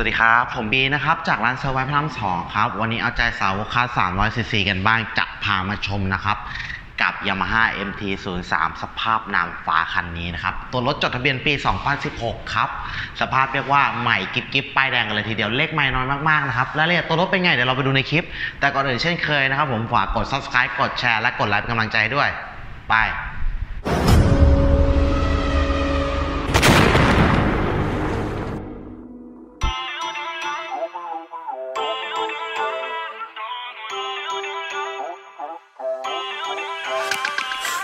วัสดีครับ ผมบีนะครับ จากร้านเซอร์ไวพระรามสองครับ วันนี้เอาใจสาวกคา300ซีซีกันบ้าง จะพามาชมนะครับ กับ Yamaha MT-03 สภาพนางฟ้าคันนี้นะครับ ตัวรถจดทะเบียนปี 2016 ครับ สภาพเรียกว่าใหม่กิ๊บกิ๊บป้ายแดงกันเลยทีเดียวเลขไม่น้อยมาก ๆ นะครับรายละเอียดตัวรถเป็นไง เดี๋ยวเราไปดูในคลิป แต่ก่อนอื่นเช่นเคยนะครับ ผมฝากกด subscribe กดแชร์และกดไลค์เป็นกำลังใจด้วย ไป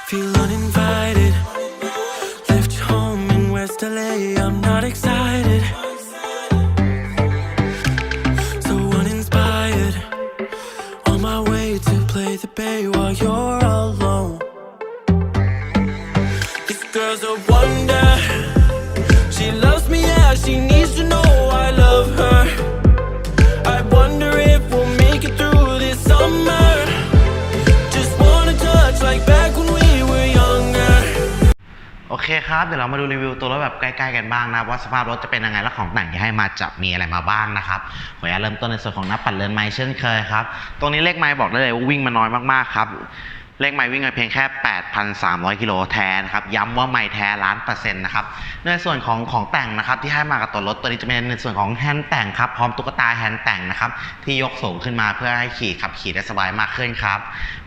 Feel uninvited. Left home in West LA. I'm not excited. So uninspired. On my way to play the bay while you're alone. This girl's a wonder. เคครับเดี๋ยวเรามาดูรีวิวตัวรถแบบใกล้ๆกันบ้างนะว่าสภาพรถจะเป็นยังไงและของแต่งที่ให้มาจะมีอะไรมาบ้างนะครับขออนุญาตเริ่มต้นในส่วนของหน้าปัดเรือนไม้เช่นเคยครับตรงนี้เลขไม้บอกได้เลยว่าวิ่งมาน้อยมากๆครับ เลขไม้วิ่งไปเพียงแค่ 8,300 กิโลแทนครับ ย้ำว่าไม้แท้ล้านเปอร์เซ็นต์นะครับ ในส่วนของของแต่งนะครับที่ให้มากับตัวรถตัวนี้จะเป็นในส่วนของแฮนด์แต่งครับ พร้อมตุ๊กตาแฮนด์แต่งนะครับ ที่ยกสูงขึ้นมาเพื่อให้ขี่ขับขี่ได้สบายมากขึ้นครับ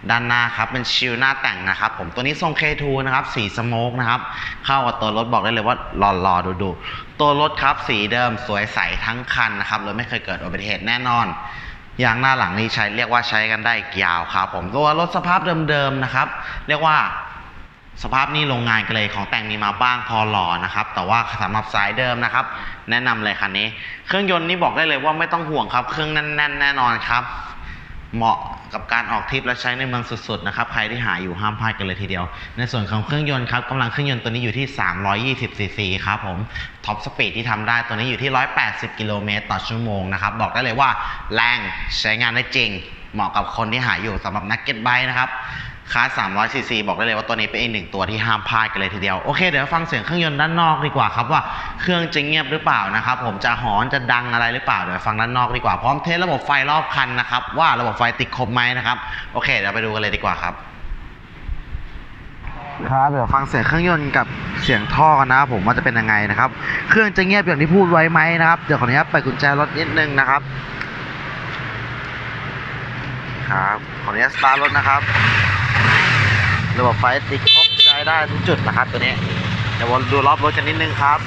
ด้านหน้าครับเป็นชิลหน้าแต่งนะครับ ผมตัวนี้ทรง K2 นะครับ สีสโมกนะครับ เข้ากับตัวรถบอกได้เลยว่าหล่อๆดูๆตัวรถครับสีเดิมสวยใสทั้งคันนะครับรถไม่เคยเกิดอุบัติเหตุแน่นอน ยางหน้าหลังนี้ใช้เรียกว่าใช้กันได้อีกยาวครับผมตัวรถสภาพเดิมๆนะครับ เรียกว่าสภาพนี้โรงงานกันเลยของแต่งมีมาบ้างพอหล่อนะครับ แต่ว่าสำหรับสายเดิมนะครับ แนะนำเลยคันนี้ เครื่องยนต์นี่บอกได้เลยว่าไม่ต้องห่วงครับ เครื่องแน่นๆแน่นอนครับ เหมาะกับการออกทริปและใช้ในเมืองสุดๆนะครับ ใครที่หาอยู่ห้ามพลาดกันเลยทีเดียว ในส่วนของเครื่องยนต์ครับกำลังเครื่องยนต์ตัวนี้อยู่ที่ 320 ซีซีครับผม ท็อปสปีดที่ทำได้ตัวนี้อยู่ที่ 180 กิโลเมตรต่อชั่วโมงนะครับ บอกได้เลยว่าแรงใช้งานได้จริง เหมาะกับคนที่หาอยู่สำหรับนักเก็ตไบค์นะครับ คาร์300ซีซีบอกได้เลยว่าตัวนี้เป็นอีกหนึ่งตัวที่ห้ามพลาดกันเลยทีเดียวโอเคเดี๋ยวฟังเสียงเครื่องยนต์ด้านนอกดีกว่าครับว่าเครื่องจะเงียบหรือเปล่านะครับผมจะหอนจะดังอะไรหรือเปล่าเดี๋ยวฟังด้านนอกดีกว่าพร้อมเทสระบบไฟรอบคันนะครับว่าระบบไฟติดครบไหมนะครับโอเคเดี๋ยวไปดูกันเลยดีกว่าครับครับเดี๋ยวฟังเสียงเครื่องยนต์กับเสียงท่อกันนะครับผมว่าจะเป็นยังไงนะครับ เครื่องจะเงียบอย่างที่พูดไว้ไหมนะครับเดี๋ยวขออนุญาตเปิดกุญแจรถนิดนึงนะครับครับขออนุญาตสตาร์ทรถนะครับ ระบบไฟติดครบใช้ได้ทุกจุดนะครับตัวนี้เดี๋ยววนดูรอบรถกันนิดนึงครับ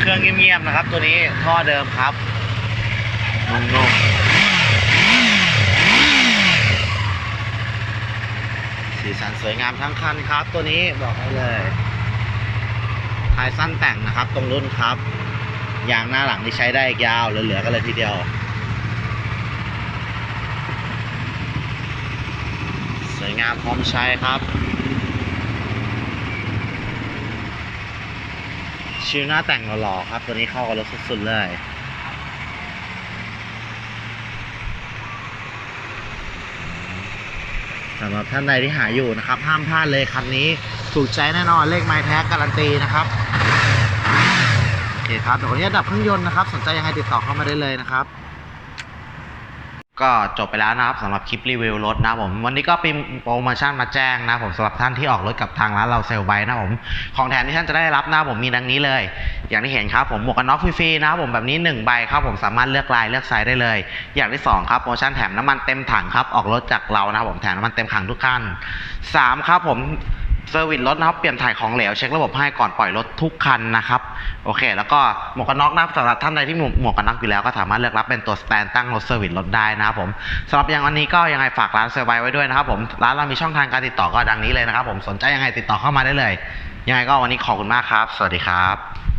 เครื่องเงียบๆนะครับ ตัวนี้ท่อเดิมครับนุ่มๆสีสันสวยงามทั้งคันครับ ตัวนี้บอกให้เลยท้ายสั้นแต่งนะครับ ตรงรุ่นครับยางหน้าหลังที่ใช้ได้อีกยาวเหลือๆกันเลยทีเดียว วยงามพร้อมใช้ครับ ชิวหน้าแต่งหล่อๆครับ ตัวนี้เข้ากับรถสุดๆเลยสำหรับท่านใดที่หาอยู่นะครับ ห้ามพลาดเลยคันนี้ถูกใจแน่นอนเลขไม้แท้การันตีนะครับโอเคครับเดี๋ยวขออนุญาตดับเครื่องยนต์นะครับ สนใจยังไงติดต่อเข้ามาได้เลยนะครับ ก็จบไปแล้วนะครับสำหรับคลิปรีวิวรถนะผมวันนี้ก็เป็นโปรโมชั่นมาแจ้งนะครับผมสำหรับท่านที่ออกรถกับทางร้านเราเซลไบนะผมของแถมที่ท่านจะได้รับนะครับผมมีดังนี้เลย อย่างที่เห็นครับผมหมวกกันน็อกฟรีๆนะครับผมแบบนี้ 1 ใบครับผมสามารถเลือกลายเลือกไซส์ได้เลย อย่างที่สองครับโปรโมชั่นแถมน้ำมันเต็มถังครับออกรถจากเรานะครับผมแถมน้ำมันเต็มถังทุกคันสามครับผม เซอร์วิสรถนะครับเปลี่ยนถ่ายของเหลวเช็คระบบให้ก่อนปล่อยรถทุกคันนะครับโอเค แล้วก็หมวกกันน็อกนะครับสำหรับท่านใดที่หมวกกันน็อกอยู่แล้วก็สามารถเลือกรับเป็นตัวสแตนตั้งรถเซอร์วิสรถได้นะครับผมสำหรับอย่างวันนี้ก็ยังไงฝากร้านเซอร์ไบไว้ด้วยนะครับผมร้านเรามีช่องทางการติดต่อก็ดังนี้เลยนะครับผมสนใจยังไงติดต่อเข้ามาได้เลย ยังไงก็วันนี้ขอบคุณมากครับ สวัสดีครับ